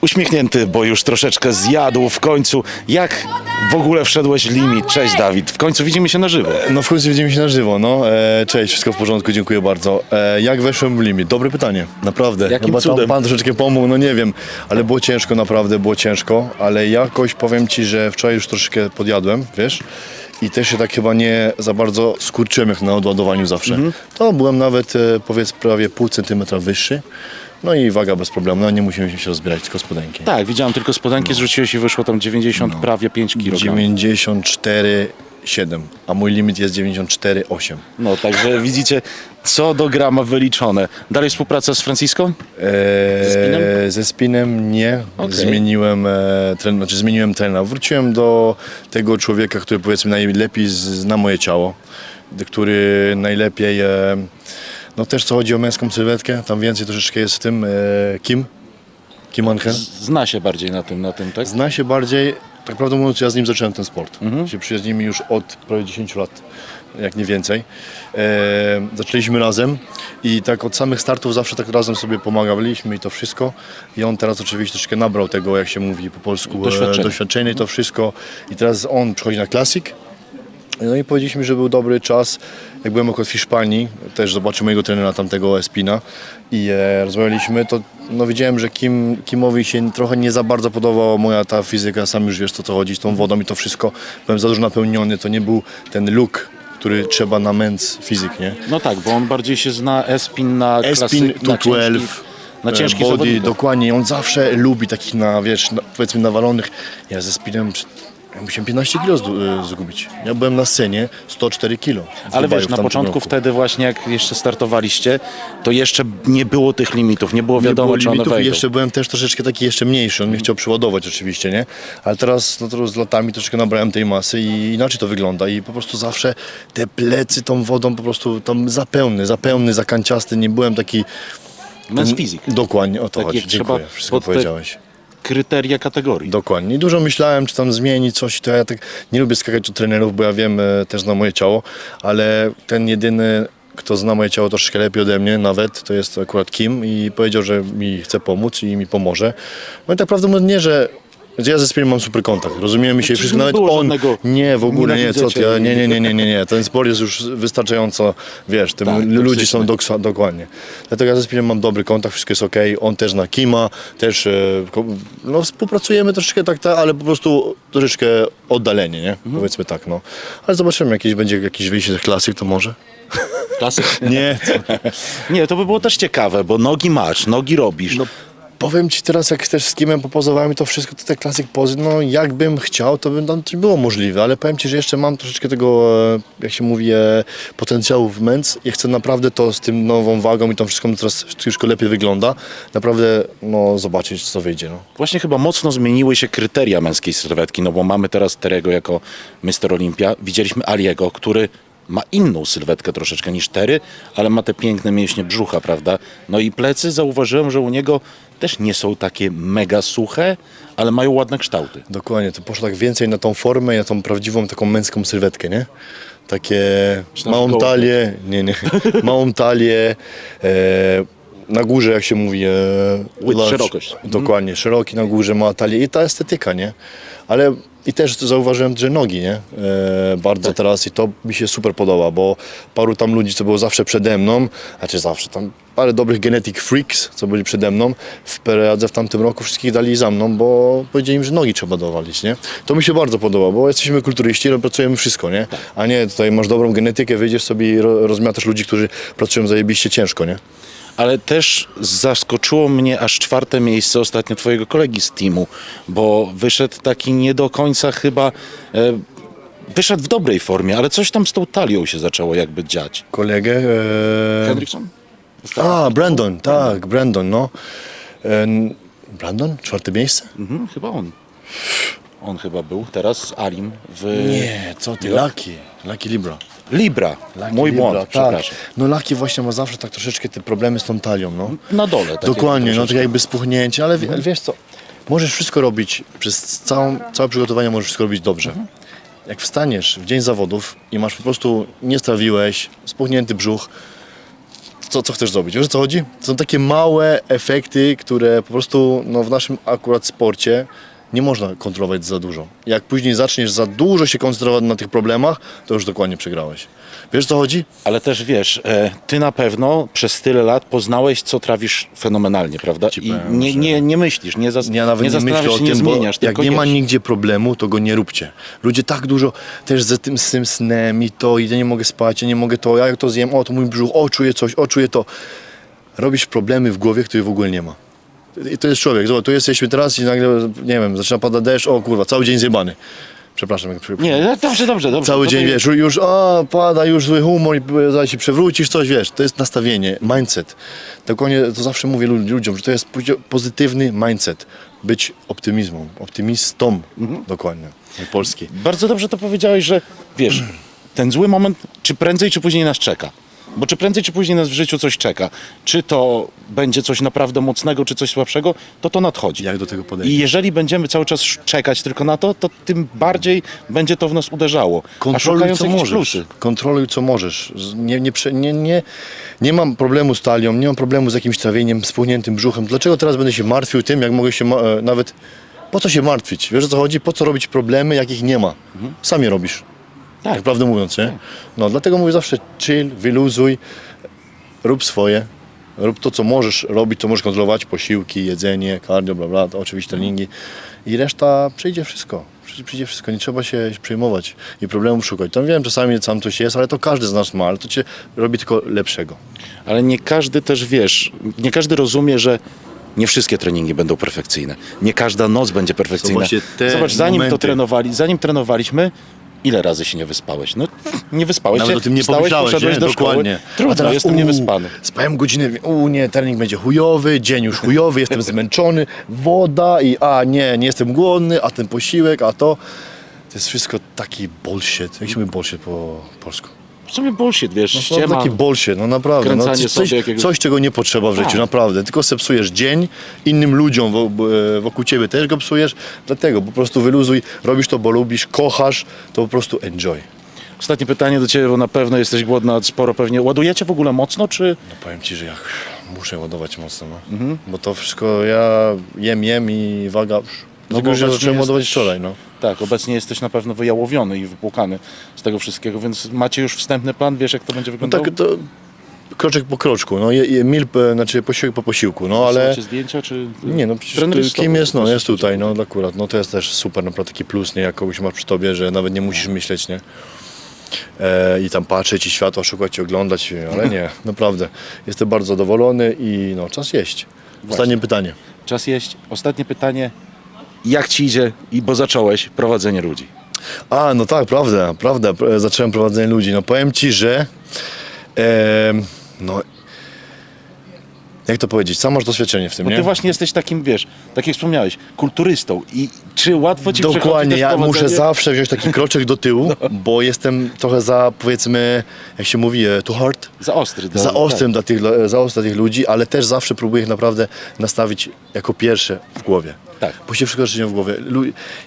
Uśmiechnięty, bo już troszeczkę zjadł w końcu. Jak w ogóle wszedłeś w limit? Cześć Dawid, w końcu widzimy się na żywo. No w końcu widzimy się na żywo, no. E, cześć, wszystko w porządku, dziękuję bardzo. E, jak weszłem w limit? Dobre pytanie, naprawdę. Jakim Chyba tam cudem? Pan troszeczkę pomógł, no nie wiem, ale było ciężko, naprawdę było ciężko, ale jakoś powiem Ci, że wczoraj już troszeczkę podjadłem, wiesz, i też się tak chyba nie za bardzo skurczyłem jak na odładowaniu zawsze. Mhm. To byłem nawet, e, powiedz, prawie pół centymetra wyższy, no i waga bez problemu, no nie musimy się rozbierać, tylko spodenki. Tak, widziałem tylko spodenki, zrzuciłeś i wyszło tam 90, prawie 5 kg. 94,7, a mój limit jest 94,8. No, także widzicie, co do grama wyliczone. Dalej współpraca z Francisco? Ze spinem? Ze spinem nie. Okej. Zmieniłem, e, tren, znaczy zmieniłem trenera. Wróciłem do tego człowieka, który powiedzmy najlepiej z- zna moje ciało, d- który najlepiej, e, no też co chodzi o męską sylwetkę, tam więcej troszeczkę jest w tym, e, Kim, Kim Anchen. Zna się bardziej na tym, na tym, tak? Zna się bardziej, tak prawdę mówiąc, ja z nim zacząłem ten sport. Się przyjaźnimy już od prawie 10 lat, jak nie więcej. E, zaczęliśmy razem i tak od samych startów zawsze tak razem sobie pomagaliśmy i to wszystko. I on teraz oczywiście troszkę nabrał tego, jak się mówi po polsku, e, doświadczenia i to wszystko. I teraz on przychodzi na klasik. No i powiedzieliśmy, że był dobry czas. Jak byłem akurat w Hiszpanii, też zobaczyłem mojego trenera tamtego Espina i e, rozmawialiśmy, to no widziałem, że Kim, Kimowi się trochę nie za bardzo podobała moja ta fizyka, sam już wiesz co to chodzi, z tą wodą i to wszystko. Byłem za dużo napełniony, to nie był ten look, który trzeba na męc fizyk, nie? No tak, bo on bardziej się zna Espin na Espin klasy, na 212, ciężkich, na e, ciężkich body, dokładnie, on zawsze lubi takich na, wiesz, na, powiedzmy nawalonych. Ja ze Spinem ja musiałem 15 kg zdu- e, zgubić. Ja byłem na scenie 104 kg. Ale wiesz, na początku wtedy właśnie jak jeszcze startowaliście, to jeszcze nie było tych limitów, nie było Nie wiadomo, było czy one limitów i wejdą. jeszcze byłem też troszeczkę taki jeszcze mniejszy, on mnie chciał przeładować oczywiście, nie? Ale teraz, no to z latami troszeczkę nabrałem tej masy i inaczej to wygląda i po prostu zawsze te plecy tą wodą po prostu tam zapełny, zapełny, zakanciasty, nie byłem taki... Men's physique. Dokładnie, o to Tak chodzi, dziękuję, wszystko pod te- powiedziałeś. Kryteria kategorii. Dokładnie. Dużo myślałem, czy tam zmienić coś, to ja tak nie lubię skakać do trenerów, bo ja wiem, e, też na moje ciało, ale ten jedyny, kto zna moje ciało troszkę lepiej ode mnie nawet, to jest akurat Kim i powiedział, że mi chce pomóc i mi pomoże. No i tak prawdę mówiąc nie, że że ja ze Spirem mam super kontakt, rozumiemy się, Znaczy, wszystko, nie nawet było on, żadnego nie, w ogóle nie, co ty, ja- nie, nie, nie, nie, nie, nie, ten sport jest już wystarczająco, wiesz, tym Tak, ludzi są doksa- dokładnie. Dlatego ja ze Spirem mam dobry kontakt, wszystko jest ok, on też na Kima, też e, ko- no, współpracujemy troszeczkę tak, tak, ale po prostu troszeczkę oddalenie, nie? Mhm. Powiedzmy tak, no. Ale zobaczymy, jakieś będzie jakieś wyjście z klasyk, to może? Klasyk. Nie, co? Nie, to by było też ciekawe, bo nogi masz, nogi robisz. No, powiem ci teraz, jak też z Kimem popozowałem i to wszystko, to te klasyk pozy, no jakbym chciał, to by tam coś było możliwe, ale powiem ci, że jeszcze mam troszeczkę tego, e, jak się mówi, e, potencjału w męc i chcę naprawdę to z tym nową wagą i tą wszystko teraz troszkę lepiej wygląda, naprawdę, no zobaczyć, co wyjdzie, no. Właśnie chyba mocno zmieniły się kryteria męskiej sylwetki, no bo mamy teraz Terego jako Mr. Olympia. Widzieliśmy Aliego, który ma inną sylwetkę troszeczkę niż Tery, ale ma te piękne mięśnie brzucha, prawda? No i plecy zauważyłem, że u niego też nie są takie mega suche, ale mają ładne kształty. Dokładnie, to poszło tak więcej na tą formę i na tą prawdziwą taką męską sylwetkę, nie? Takie małą talię, nie, nie, małą talię, e, na górze jak się mówi... E, large- szerokość. Mhm. Dokładnie, szeroki na górze, ma talię i ta estetyka, nie? Ale i też zauważyłem, że nogi, nie? E, bardzo Tak. teraz i to mi się super podoba, bo paru tam ludzi, co było zawsze przede mną, a czy zawsze tam parę dobrych genetic freaks, co byli przede mną, w Peradze w tamtym roku wszystkich dali za mną, bo powiedzieli im, że nogi trzeba dowalić, nie? To mi się bardzo podoba, bo jesteśmy kulturyści, no, pracujemy wszystko, nie? A nie, tutaj masz dobrą genetykę, wyjdziesz sobie i ro, rozmiatasz ludzi, którzy pracują zajebiście ciężko, nie? Ale też zaskoczyło mnie aż czwarte miejsce ostatnio twojego kolegi z teamu, bo wyszedł taki nie do końca chyba... E, wyszedł w dobrej formie, ale coś tam z tą talią się zaczęło jakby dziać. Kolegę... E... Hendrickson? A, Brandon, tak, Brandon, no. E, Brandon? Czwarte miejsce? Mhm, chyba on. On chyba był teraz Alim w Nie, co ty, Lucky. Lucky Libra. Libra. Mój Libra, błąd, tak. przepraszam. No Lucky właśnie ma zawsze tak troszeczkę te problemy z tą talią, no. Na dole. takie Dokładnie, no troszeczkę. tak jakby spuchnięcie, ale wie- wiesz co, możesz wszystko robić, przez całą, całe przygotowanie możesz wszystko robić dobrze. Jak wstaniesz w dzień zawodów i masz po prostu, nie strawiłeś, spuchnięty brzuch, co, co chcesz zrobić. Wiesz o co chodzi? To są takie małe efekty, które po prostu no, w naszym akurat sporcie nie można kontrolować za dużo. Jak później zaczniesz za dużo się koncentrować na tych problemach, to już dokładnie przegrałeś. Wiesz o co chodzi? Ale też wiesz, e, ty na pewno przez tyle lat poznałeś, co trawisz fenomenalnie, prawda? I powiem, nie, że- nie, nie myślisz, nie, zas, Ja nawet nie, myślę zastanawiasz o się, nie tym, bo zmieniasz, jak tylko nie ma jesz. nigdzie problemu, to go nie róbcie. Ludzie tak dużo też z tym, z tym snem i to, i ja nie mogę spać, ja nie mogę to, ja jak to zjem, o to mój brzuch, o czuję coś, o czuję to. Robisz problemy w głowie, których w ogóle nie ma. I to jest człowiek, zobacz, tu jesteśmy teraz i nagle, nie wiem, zaczyna padać deszcz, o kurwa, cały dzień zjebany. Przepraszam, jak przy... Nie, no dobrze, dobrze, dobrze. Cały To dzień, wiesz, już a, pada, już zły humor i zaraz się przewrócisz, coś, wiesz, to jest nastawienie, mindset. Dokładnie to zawsze mówię lu- ludziom, że to jest pozi- pozytywny mindset. Być optymizmem, optymistą, Mhm. dokładnie, jak polski. Bardzo dobrze to powiedziałeś, że wiesz, ten zły moment, czy prędzej, czy później nas czeka. Bo czy prędzej, czy później nas w życiu coś czeka. Czy to będzie coś naprawdę mocnego, czy coś słabszego, to to nadchodzi. Jak do tego podejść? I jeżeli będziemy cały czas czekać tylko na to, to tym bardziej będzie to w nas uderzało. Kontroluj co możesz. plusy. Kontroluj co możesz. Nie, nie, nie, nie, nie mam problemu z talią, nie mam problemu z jakimś trawieniem, spuchniętym brzuchem. Dlaczego teraz będę się martwił tym, jak mogę się e, nawet... Po co się martwić? Wiesz o co chodzi? Po co robić problemy, jakich nie ma? Sam je robisz. Tak. Tak prawdę mówiąc, nie? No dlatego mówię zawsze chill, wyluzuj, rób swoje. Rób to, co możesz robić, co możesz kontrolować, posiłki, jedzenie, cardio, bla, bla, to oczywiście treningi i reszta przyjdzie wszystko. Przyjdzie, przyjdzie wszystko, nie trzeba się przejmować i problemów szukać. Tam wiem, czasami sam coś jest, ale to każdy z nas ma, ale to cię robi tylko lepszego. Ale nie każdy też wiesz, nie każdy rozumie, że nie wszystkie treningi będą perfekcyjne. Nie każda noc będzie perfekcyjna. właśnie te Zobacz, zanim to momenty. trenowali, zanim trenowaliśmy, ile razy się nie wyspałeś? No nie wyspałeś Nawet się, o tym nie wstałeś, pomyślałeś, poszedłeś nie? do szkoły. Dokładnie. Trudno, jestem uuu, niewyspany. Spałem godzinę, u nie, trening będzie chujowy, dzień już chujowy, jestem zmęczony, woda i a nie, nie jestem głodny, a ten posiłek, a to. To jest wszystko taki bullshit. Jak się mówi bullshit po polsku? W sumie bullshit, wiesz, No, ściema. taki no naprawdę. No, Kręcanie coś, sobie jakiegoś- coś, czego nie potrzeba w życiu, Tak. naprawdę. Tylko sepsujesz dzień, innym ludziom wo- e, wokół ciebie też go psujesz, dlatego po prostu wyluzuj, robisz to, bo lubisz, kochasz, to po prostu enjoy. Ostatnie pytanie do ciebie, bo na pewno jesteś głodna sporo pewnie. Ładujecie w ogóle mocno, czy No powiem ci, że ja muszę ładować mocno, no. Mhm. bo to wszystko ja jem, jem i waga... No bo już ja zacząłem ładować wczoraj, no. Tak, obecnie jesteś na pewno wyjałowiony i wypłukany z tego wszystkiego, więc macie już wstępny plan, wiesz jak to będzie No wyglądało? tak, to kroczek po kroczku, no, je, je, mil, e, znaczy posiłek po posiłku, no ale... Zdjęcia, czy... Nie, no przecież z kim jest, no jest tutaj, no akurat, no to jest też super, naprawdę taki plus, nie, jak kogoś masz przy tobie, że nawet nie musisz myśleć, nie, e, i tam patrzeć i światła szukać i oglądać, ale nie, naprawdę, jestem bardzo zadowolony i no, czas jeść. Ostatnie pytanie. Czas jeść. Ostatnie pytanie. Jak ci idzie, i bo zacząłeś prowadzenie ludzi? A, no tak, prawda, prawda, pr- zacząłem prowadzenie ludzi, no powiem ci, że e, no, jak to powiedzieć, sam masz doświadczenie w tym, Bo nie? ty właśnie jesteś takim, wiesz, tak jak wspomniałeś, kulturystą i czy łatwo ci przechodzi Dokładnie, też ja prowadzenie? muszę zawsze wziąć taki kroczek do tyłu, bo jestem trochę za, powiedzmy, jak się mówi, e, too hard, Za ostry. dla- za ostrym dla tych, za ostry dla tych ludzi, ale też zawsze próbuję ich naprawdę nastawić jako pierwsze w głowie. Tak. Bo się wszystko zaczyna w głowie. Lu-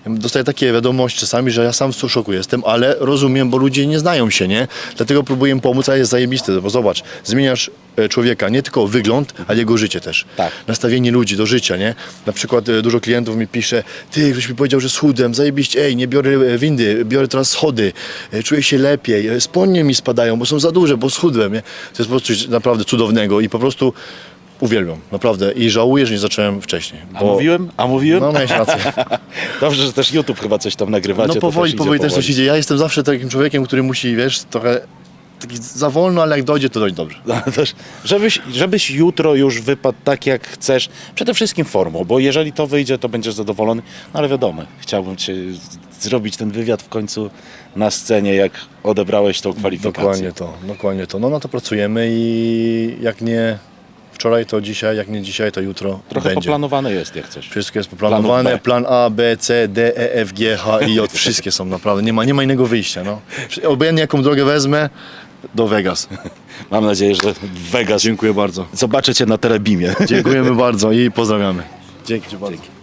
Dostaję takie wiadomości czasami, że ja sam w szoku jestem, ale rozumiem, bo ludzie nie znają się, nie? Dlatego próbuję im pomóc, a jest zajebiste, bo zobacz, zmieniasz e, człowieka, nie tylko wygląd, ale jego życie też. Tak. Nastawienie ludzi do życia, nie? Na przykład e, dużo klientów mi pisze, ty, ktoś mi powiedział, że schudłem, zajebiście, ej, nie biorę e, windy, biorę teraz schody, e, czuję się lepiej, e, spodnie mi spadają, bo są za duże, bo schudłem, nie? To jest po prostu coś naprawdę cudownego i po prostu uwielbiam, naprawdę. I żałuję, że nie zacząłem wcześniej. A mówiłem? A mówiłem? No, miałeś rację. Dobrze, że też YouTube chyba coś tam nagrywacie. No to powoli, idzie powoli też coś idzie. Ja jestem zawsze takim człowiekiem, który musi, wiesz, trochę taki za wolno, ale jak dojdzie, to dojdzie dobrze. No, też, żebyś, żebyś jutro już wypadł tak, jak chcesz. Przede wszystkim formą, bo jeżeli to wyjdzie, to będziesz zadowolony. No ale wiadomo, chciałbym cię z- zrobić ten wywiad w końcu na scenie, jak odebrałeś tą kwalifikację. Dokładnie to, dokładnie to. No na to pracujemy i jak nie wczoraj, to dzisiaj, jak nie dzisiaj, to jutro Trochę będzie. poplanowane jest, jak coś. Wszystko jest poplanowane, Planów B. plan A, B, C, D, E, F, G, H, I, J, wszystkie są naprawdę, nie ma, nie ma innego wyjścia, no. Obojętnie jaką drogę wezmę, do Vegas. Mam nadzieję, że w Vegas Dziękuję bardzo. zobaczę cię na telebimie. Dziękujemy bardzo i pozdrawiamy. Dzięki Ci bardzo.